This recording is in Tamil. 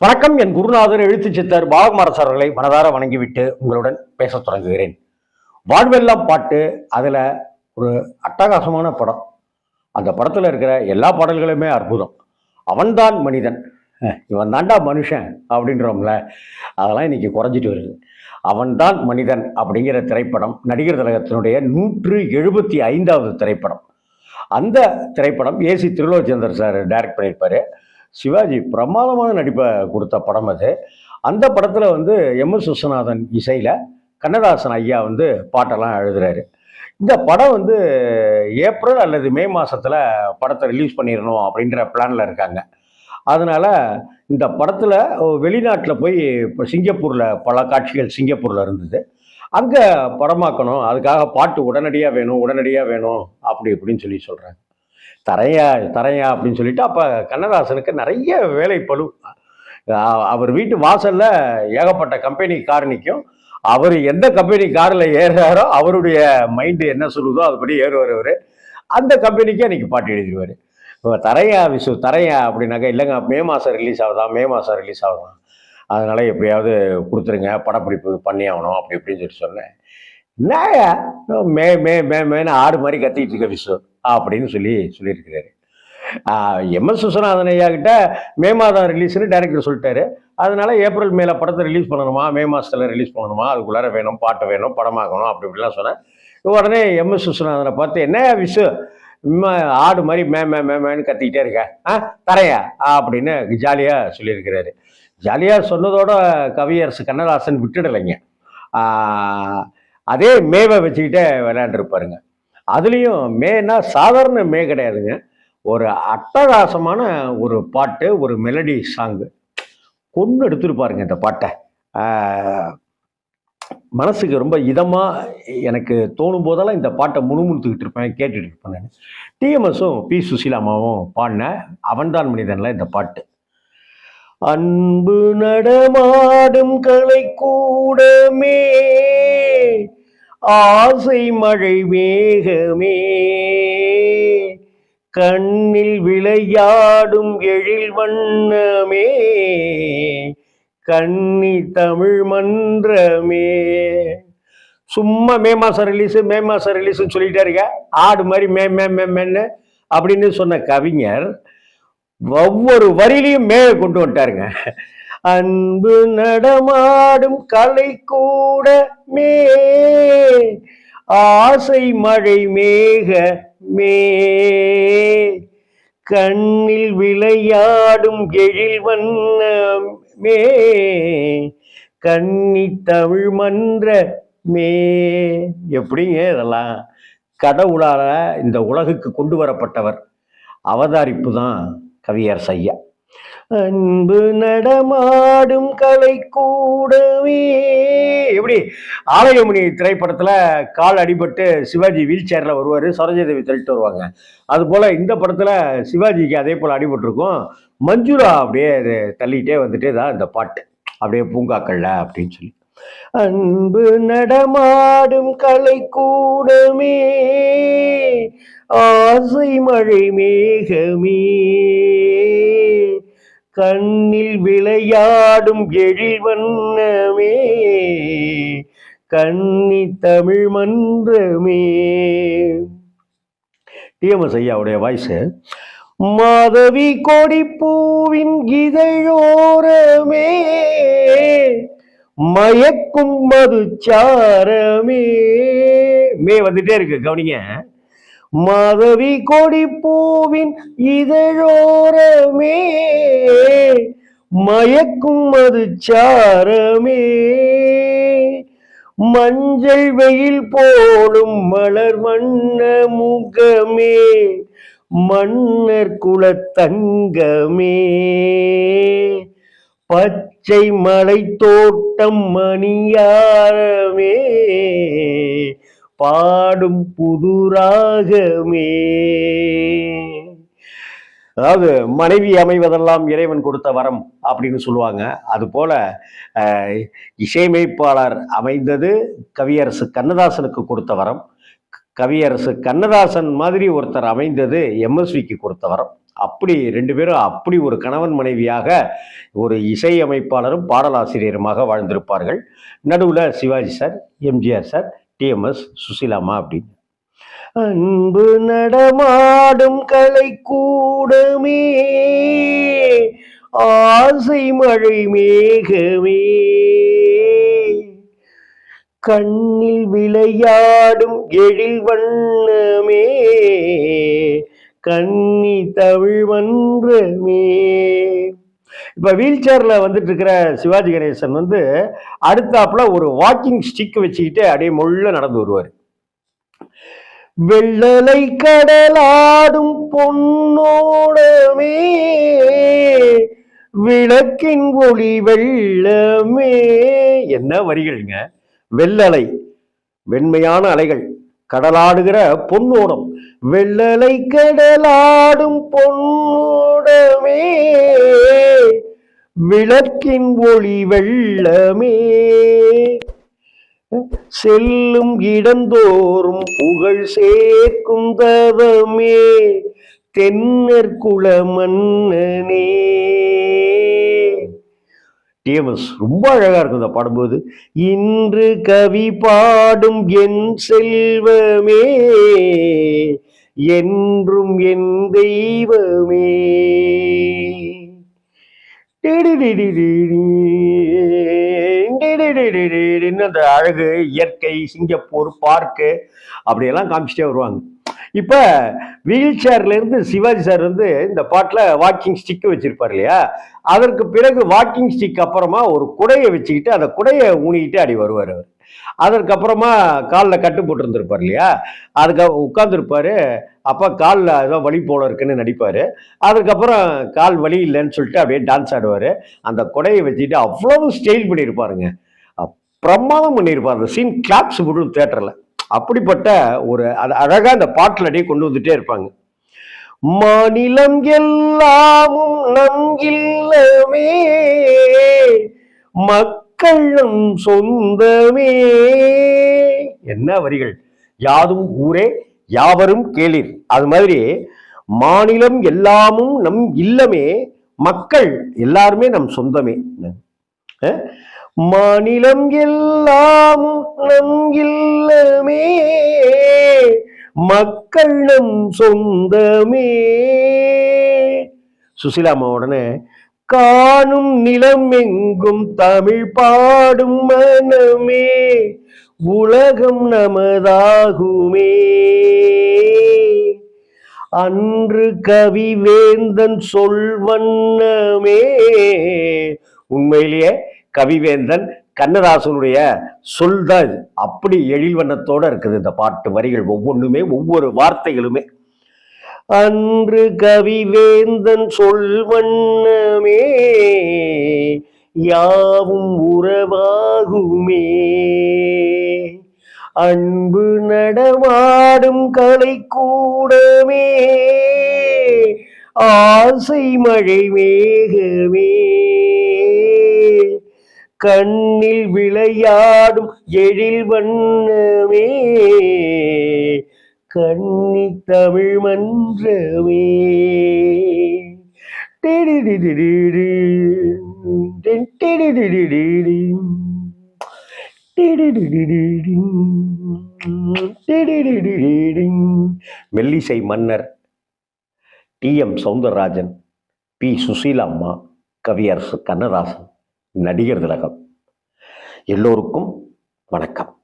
வணக்கம். என் குருநாதர் எழுத்து சித்தர் பாலகுமாரஸ் அவர்களை மனதார வணங்கிவிட்டு உங்களுடன் பேசத் தொடங்குகிறேன். வாழ்வெல்லாம் பாட்டு அதில் ஒரு அட்டகாசமான படம். அந்த படத்தில் இருக்கிற எல்லா பாடல்களுமே அற்புதம். அவன்தான் மனிதன். இவன் தாண்டா மனுஷன் அப்படின்றோம்ல. அதெல்லாம் இன்னைக்கு குறைஞ்சிட்டு வருது. அவன்தான் மனிதன் அப்படிங்கிற திரைப்படம் நடிகர் திலகத்தினுடைய நூற்று எழுபத்தி ஐந்தாவது திரைப்படம். அந்த திரைப்படம் ஏசி திருலோச்சந்தர் சார் டைரக்ட் பண்ணியிருப்பார். சிவாஜி பிரமாதமான நடிப்பை கொடுத்த படம் அது. அந்த படத்தில் வந்து எம் எஸ் விஸ்வநாதன் இசையில் கண்ணதாசன் ஐயா வந்து பாட்டெல்லாம் எழுதுறாரு. இந்த படம் வந்து ஏப்ரல் அல்லது மே மாதத்தில் படத்தை ரிலீஸ் பண்ணிடணும் அப்படின்ற பிளானில் இருக்காங்க. அதனால் இந்த படத்தில் வெளிநாட்டில் போய் இப்போ சிங்கப்பூரில் பல காட்சிகள் சிங்கப்பூரில் இருந்தது. அங்கே படமாக்கணும் அதுக்காக பாட்டு உடனடியாக வேணும் உடனடியாக வேணும் அப்படி இப்படின்னு சொல்லி சொல்கிறாங்க தரையா தரையா அப்படின்னு சொல்லிட்டு அப்போ கண்ணதாசனுக்கு நிறைய வேலை பளு. அவர் வீட்டு வாசலில் ஏகப்பட்ட கம்பெனி கார் நிற்கும் அவர் எந்த கம்பெனி காரில் ஏறுறாரோ அவருடைய மைண்டு என்ன சொல்லுதோ அதுபடி ஏறுவார் அவர். அந்த கம்பெனிக்கு அன்றைக்கி பாட்டு எழுதிடுவார் இப்போ தரையா விசு தரையா அப்படின்னாக்கா இல்லைங்க மே மாதம் ரிலீஸ் ஆகுதா மே மாதம் ரிலீஸ் ஆகுதான். அதனால் எப்படியாவது கொடுத்துருங்க படப்பிடிப்பு பண்ணி ஆகணும் அப்படி இப்படின்னு சொல்லி சொன்னேன். என்னயா மே மே மே மேனு ஆடு மாதிரி கத்திக்கிட்டு இருக்க விஸ்வம் அப்படின்னு சொல்லி சொல்லியிருக்கிறாரு. எம்எஸ் விஸ்வநாதன் ஐயா கிட்ட மே மாதம் ரிலீஸ்னு டேரக்டர் சொல்லிட்டாரு. அதனால ஏப்ரல் மேல படத்தை ரிலீஸ் பண்ணணுமா? மே மாதத்தில் ரிலீஸ் பண்ணணுமா? அதுக்குள்ளார வேணும் பாட்டு வேணும் படமாக்கணும் அப்படி இப்படிலாம் சொன்னேன். உடனே எம்எஸ் விஸ்வநாதனை பார்த்து என்ன விசு ஆடு மாதிரி மே மே மே மேன்னு கத்திக்கிட்டே இருக்க? ஆ தரையா? அப்படின்னு ஜாலியாக சொல்லியிருக்கிறாரு. ஜாலியாக சொன்னதோட கவியரசு கண்ணதாசன் விட்டுடலைங்க. அதே மேவை வச்சுக்கிட்டே விளையாண்டுருப்பாருங்க. அதுலேயும் மேனா சாதாரண மே கிடையாதுங்க. ஒரு அட்டகாசமான ஒரு பாட்டு ஒரு மெலடி சாங்கு கொண்டு எடுத்துருப்பாருங்க இந்த பாட்டை. மனசுக்கு ரொம்ப இதமாக எனக்கு தோணும் போதெல்லாம் இந்த பாட்டை முணுமுணுத்துக்கிட்டு இருப்பேன் கேட்டுட்டு இருப்பேன் நான். டிஎம்எஸும் பி சுசீலாமாவும் பாடின அவன்தான் மனிதன்ல இந்த பாட்டு. அன்பு நடமாடும் கலை கூடமே ஆசை மழை மேகமே. கண்ணில் விளையாடும் எழில் வண்ணமே. கன்னி தமிழ் மன்றமே. சும்மா மே மாதம் ரிலீஸு மே மாதம் ரிலீஸ்னு சொல்லிட்டே இருக்க. ஆடு மாதிரி மே மே மே மேன்னு அப்படின்னு சொன்ன கவிஞர் ஒவ்வொரு வரியிலையும் மேலே கொண்டு வந்துட்டாருங்க. அன்பு நடமாடும் கலை கூட மே. ஆசை மழை மேக மே. கண்ணில் விளையாடும் எழில் வண்ணமே கன்னி தமிழ் மன்ற மே. எப்படிங்க இதெல்லாம்? கடவுளால இந்த உலகுக்கு கொண்டு வரப்பட்டவர் அவதாரிப்பு தான் கவியர் ஐயா அன்பு நடமாடும் கலை கூடவே. எப்படி? ஆலயமணி திரைப்படத்துல கால் அடிபட்டு சிவாஜி வீல் சேர்ல வருவாரு சரோஜதேவி தள்ளிட்டு வருவாங்க. அது போல இந்த படத்துல சிவாஜிக்கு அதே போல அடிபட்டிருக்கும். மஞ்சுரா அப்படியே அது தள்ளிட்டே வந்துட்டே தான் இந்த பாட்டு. அப்படியே பூங்காக்கள்ல அப்படின்னு சொல்லி. அன்பு நடமாடும் கலை கூடமே. ஆசை மழை மேகமே. கண்ணில் விளையாடும் எழில் வண்ணமே கண்ணி தமிழ் மன்றமே. டிஎம்எஸ் ஐயாவுடைய வாய்ஸு. மாதவி கொடி பூவின் இதழோரமே மயக்கும் மது சாரமே மே வந்துட்டே இருக்கு கவனிங்க. மாதவி கொடி பூவின் இதழோரமே மயக்கும் அது சாரமே. மஞ்சள் வெயில் போலும் மலர் வண்ண முகமே மன்னர் குலத்தங்கமே பச்சை மலை தோட்டம் மணியாரமே பாடும் புதுராகமே. அதாவது மனைவி அமைவதெல்லாம் இறைவன் கொடுத்த வரம் அப்படின்னு சொல்லுவாங்க. அதுபோல இசையமைப்பாளர் அமைந்தது கவியரசு கண்ணதாசனுக்கு கொடுத்த வரம். கவியரசு கண்ணதாசன் மாதிரி ஒருத்தர் அமைந்தது எம்எஸ்விக்கு கொடுத்த வரம். அப்படி ரெண்டு பேரும் அப்படி ஒரு கணவன் மனைவியாக ஒரு இசையமைப்பாளரும் பாடலாசிரியருமாக வாழ்ந்திருப்பார்கள். நடுவில் சிவாஜி சார் எம்ஜிஆர் சார் டிஎம்எஸ் சுசிலாமா அப்படின்னு. அன்பு நடமாடும் கலை கூடமே ஆசை மழை மேகமே. கண்ணில் விளையாடும் எழில் வண்ணமே கன்னி தமிழ் மன்றமே இப்போ வீல் சேரில் வந்துட்டு இருக்கிற சிவாஜி கணேசன் வந்து அடுத்தாப்புல ஒரு வாக்கிங் ஸ்டிக் வச்சுக்கிட்டு அப்படியே முள்ள நடந்து வருவார். வெள்ளலை கடலாடும் பொன்னோடமே விளக்கின் ஒளி வெள்ளமே. என்ன வரிகள்ங்க? வெள்ளலை வெண்மையான அலைகள். கடலாடுகிற பொன்னோடம் வெள்ளலை கடலாடும் பொன்னோடமே. விளக்கின் ஒளி வெள்ளமே. செல்லும் இடந்தோறும் புகழ் சேர்க்கும் தவமே. தென்னர்குல மன்னனே. டிஎம்எஸ் ரொம்ப அழகா இருக்கும் இந்த பாடும்போது இன்று கவி பாடும் என் செல்வமே என்றும் என் தெய்வமே. அந்த அழகு இயற்கை சிங்கப்பூர் பார்க்கு அப்படியெல்லாம் காமிச்சிட்டே வருவாங்க இப்போ வீல் சேர்லேருந்து சிவாஜி சார் வந்து இந்த பாட்டில் வாக்கிங் ஸ்டிக் வச்சுருப்பார் இல்லையா? அதற்கு பிறகு வாக்கிங் ஸ்டிக் அப்புறமா ஒரு குடையை வச்சுக்கிட்டு அந்த குடையை ஊனிக்கிட்டு அடி வருவார் அவர். அதற்கப்புறமா காலில் கட்டு போட்டிருந்துருப்பார் இல்லையா? அதுக்கு உட்காந்துருப்பாரு அப்போ காலில் ஏதோ வலி போல இருக்குன்னு நடிப்பார். அதுக்கப்புறம் கால் வலி இல்லைன்னு சொல்லிட்டு அப்படியே டான்ஸ் ஆடுவார். அந்த குடையை வச்சுட்டு அவ்வளவு ஸ்டைல் பண்ணியிருப்பாருங்க. பிரமாதம் பண்ணியிருப்பார். அந்த சீன் கிளாப்ஸ் விடும் தேட்டரில் அப்படிப்பட்ட ஒரு அது அழகாக அந்த பாட்டில் அடியே கொண்டு வந்துட்டே இருப்பாங்க. மாநிலம் எல்லாமும் நம் இல்லமே மக்கள் நம் சொந்தமே. என்ன வரிகள்? யாதும் ஊரே யாவரும் கேளிர். அது மாதிரி மாநிலம் எல்லாமும் நம் இல்லமே மக்கள் எல்லாருமே நம் சொந்தமே. மாநிலம் எல்லாம் நம் இல்லமே. மக்கள் நம் சொந்தமே. சுசிலாமா உடனே காணும் நிலம் எங்கும் தமிழ் பாடும் மனமே. உலகம் நமதாகுமே. அன்று கவி வேந்தன் சொல்வண்ணமே. உண்மையிலேயே கவிவேந்தன் கண்ணதாசனுடைய சொல் தான் இது. அப்படி எழில்வண்ணத்தோடு இருக்குது இந்த பாட்டு வரிகள் ஒவ்வொன்றுமே ஒவ்வொரு வார்த்தைகளுமே. அன்று கவிவேந்தன் சொல்வண்ணமே யாவும் உறவாகுமே. அன்பு நடமாடும் கலை கூடமே ஆசை மழை மேகமே. கண்ணில் விளையாடும் எழில் வண்ணமே. கண்ணி தமிழ் மன்றமே. மெல்லிசை மன்னர் T M Soundararajan P. Susheela அம்மா கவியரசு கண்ணதாசன். நடிகர் திலகம். எல்லோருக்கும் வணக்கம்.